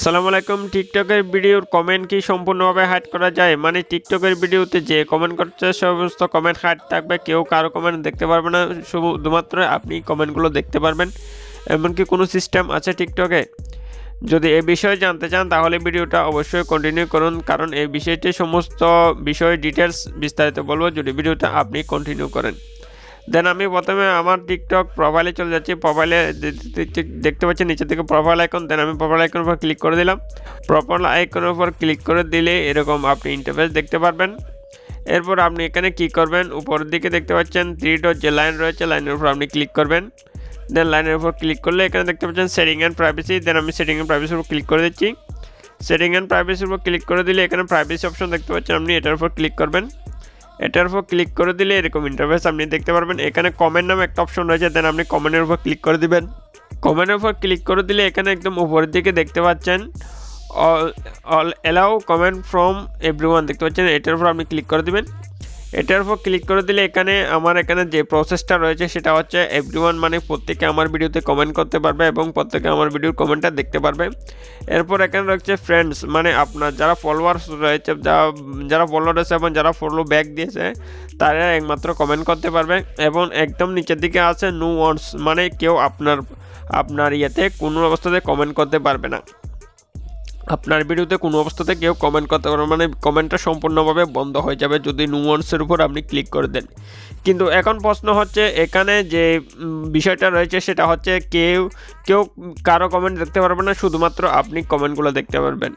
আসসালামু আলাইকুম। টিকটকের ভিডিওর কমেন্ট কি সম্পূর্ণভাবে হাইড করা যায়? মানে টিকটকের ভিডিওতে যে কমেন্ট করছে, সমস্ত কমেন্ট হাইড থাকবে। কেউ কারও কমেন্ট দেখতে পারবে না। শুধুমাত্র আপনি কমেন্টগুলো দেখতে পারবেন। এমনকি কোনো সিস্টেম আছে টিকটকে? যদি এই বিষয়ে জানতে চান, তাহলে ভিডিওটা অবশ্যই কন্টিনিউ করুন। কারণ এই বিষয়টি সমস্ত বিষয় ডিটেলস বিস্তারিত বলব। যদি ভিডিওটা আপনি কন্টিনিউ করেন। দেন আমি প্রথমে আমার টিকটক প্রোফাইলে চলে যাচ্ছি। প্রোফাইলে দেখতে পাচ্ছি নিচে থেকে প্রোফাইল আইকন দেন আমি প্রোফাইল আইকনের উপর ক্লিক করে দিলাম। প্রোফাইল আইকনের উপর ক্লিক করে দিলে এরকম আপনি ইন্টারফেস দেখতে পারবেন। এরপর আপনি এখানে কি করবেন? উপরের দিকে দেখতে পাচ্ছেন থ্রি ডট যে লাইন রয়েছে লাইনের উপর আপনি ক্লিক করবেন। দেন লাইনের উপর ক্লিক করলে এখানে দেখতে পাচ্ছেন সেটিং অ্যান্ড প্রাইভেসি দেন আমি সেটিং অ্যান্ড প্রাইভেসির উপর ক্লিক করে দিচ্ছি। সেটিং অ্যান্ড প্রাইভেসির উপর ক্লিক করে দিলে এখানে প্রাইভেসি অপশন দেখতে পাচ্ছেন আপনি, এটার উপর ক্লিক করবেন। এটার উপর ক্লিক করে দিলে এরকম ইন্টারফেস আপনি দেখতে পারবেন। এখানে কমেন্ট নামে একটা অপশন রয়েছে দেন আপনি কমেন্টের উপর ক্লিক করে দিবেন। কমেন্টের উপর ক্লিক করে দিলে এখানে একদম উপরের দিকে দেখতে পাচ্ছেন all all allow comment from everyone দেখতে পাচ্ছেন? এটার উপর আপনি ক্লিক করে দিবেন। এটার উপর ক্লিক করে দিলে এখানে আমার এখানে যে প্রসেসটা রয়েছে সেটা হচ্ছে এভরিওয়ান মানে প্রত্যেকে আমার ভিডিওতে কমেন্ট করতে পারবে এবং প্রত্যেকে আমার ভিডিওর কমেন্টটা দেখতে পারবে। এরপর এখানে রয়েছে ফ্রেন্ডস মানে আপনার যারা ফলোয়ার্স রয়েছে যারা যারা ফলো রয়েছে এবং যারা ফলো ব্যাক দিয়েছে, তারা একমাত্র কমেন্ট করতে পারবে এবং একদম নিচের দিকে আছে নো ওয়ান্স মানে কেউ আপনার আপনার ইয়েতে কোনো অবস্থাতে কমেন্ট করতে পারবে না। আপনার বিরুদ্ধে কোনো অবস্থাতে কেউ কমেন্ট করতে পারবে মানে কমেন্টটা সম্পূর্ণভাবে বন্ধ হয়ে যাবে যদি নুয়ান্সের উপর আপনি ক্লিক করে দেন। কিন্তু এখন প্রশ্ন হচ্ছে, এখানে যে বিষয়টা রয়েছে সেটা হচ্ছে কেউ কেউ কারও কমেন্ট দেখতে পারবে না, শুধুমাত্র আপনি কমেন্টগুলো দেখতে পারবেন।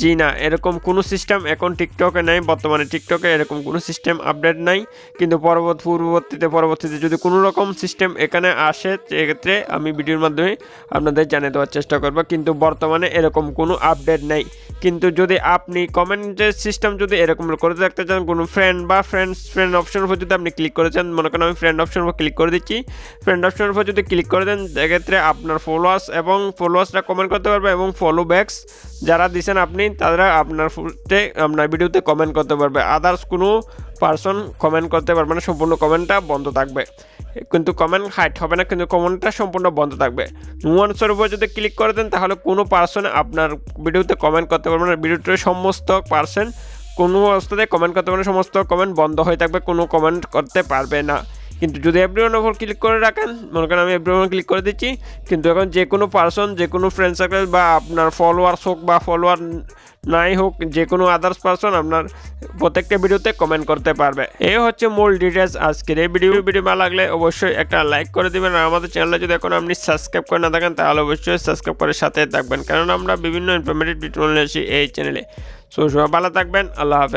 জি না, এরকম কোনো সিস্টেম এখন টিকটকে নেই, বর্তমানে টিকটকে এরকম কোনো সিস্টেম আপডেট নাই। কিন্তু পরবর্তী, পূর্ববর্তীতে, পরবর্তীতে যদি কোনো রকম সিস্টেম এখানে আসে, সেক্ষেত্রে আমি ভিডিওর মাধ্যমে আপনাদের জানিয়ে দেওয়ার চেষ্টা করব। কিন্তু বর্তমানে এরকম কোনো আপডেট নেই। কিন্তু যদি আপনি কমেন্টের সিস্টেম যদি এরকম করে দেখতে চান, কোনো ফ্রেন্ড বা ফ্রেন্ডস ফ্রেন্ড অপশনের উপর যদি আপনি ক্লিক করে চান মনে করেন আমি ফ্রেন্ড অপশনের উপর ক্লিক করে দিচ্ছি। ফ্রেন্ড অপশনের উপর যদি ক্লিক করে দেন, সেক্ষেত্রে আপনার ফলোয়ার্স এবং ফলোয়ার্সরা কমেন্ট করতে পারবে এবং ফলো ব্যাকস যারা দিচ্ছেন আপনি, তারা আপনার আপনার ভিডিওতে কমেন্ট করতে পারবে। আদার্স কোনো পার্সন কমেন্ট করতে পারবে না, সম্পূর্ণ কমেন্টটা বন্ধ থাকবে। কিন্তু কমেন্ট হাইট হবে না, কিন্তু কমেন্টটা সম্পূর্ণ বন্ধ থাকবে। নুয়ান্সের উপর যদি ক্লিক করে দেন, তাহলে কোনো পার্সন আপনার ভিডিওতে কমেন্ট করতে পারবে না। ভিডিওটির সমস্ত পার্সন কোনো অবস্থাতে কমেন্ট করতে পারবে না, সমস্ত কমেন্ট বন্ধ হয়ে থাকবে, কোনো কমেন্ট করতে পারবে না। কিন্তু যদি এভরিওয়ান ওপর ক্লিক করে রাখেন, মনে করেন আমি এভরিওয়ান ক্লিক করে দিচ্ছি, কিন্তু এখন যে কোনো পার্সন যে কোনো ফ্রেন্ড সার্কেল বা আপনার ফলোয়ার্স হোক বা ফলোয়ার নাই হোক, যে কোনো আদার্স পার্সন আপনার প্রত্যেকটা ভিডিওতে কমেন্ট করতে পারবে। এই হচ্ছে মূল ডিটেলস আজকের এই ভিডিও ভিডিও ভালো লাগলে অবশ্যই একটা লাইক করে দিবেন আর আমাদের চ্যানেলে যদি এখন আপনি সাবস্ক্রাইব করে না থাকেন, তাহলে অবশ্যই সাবস্ক্রাইব করে সাথে থাকবেন। কারণ আমরা বিভিন্ন ইনফরমেটিভ ভিডিও নিয়ে আসি এই চ্যানেলে সো সবাই ভালো থাকবেন, আল্লাহ হাফেজ।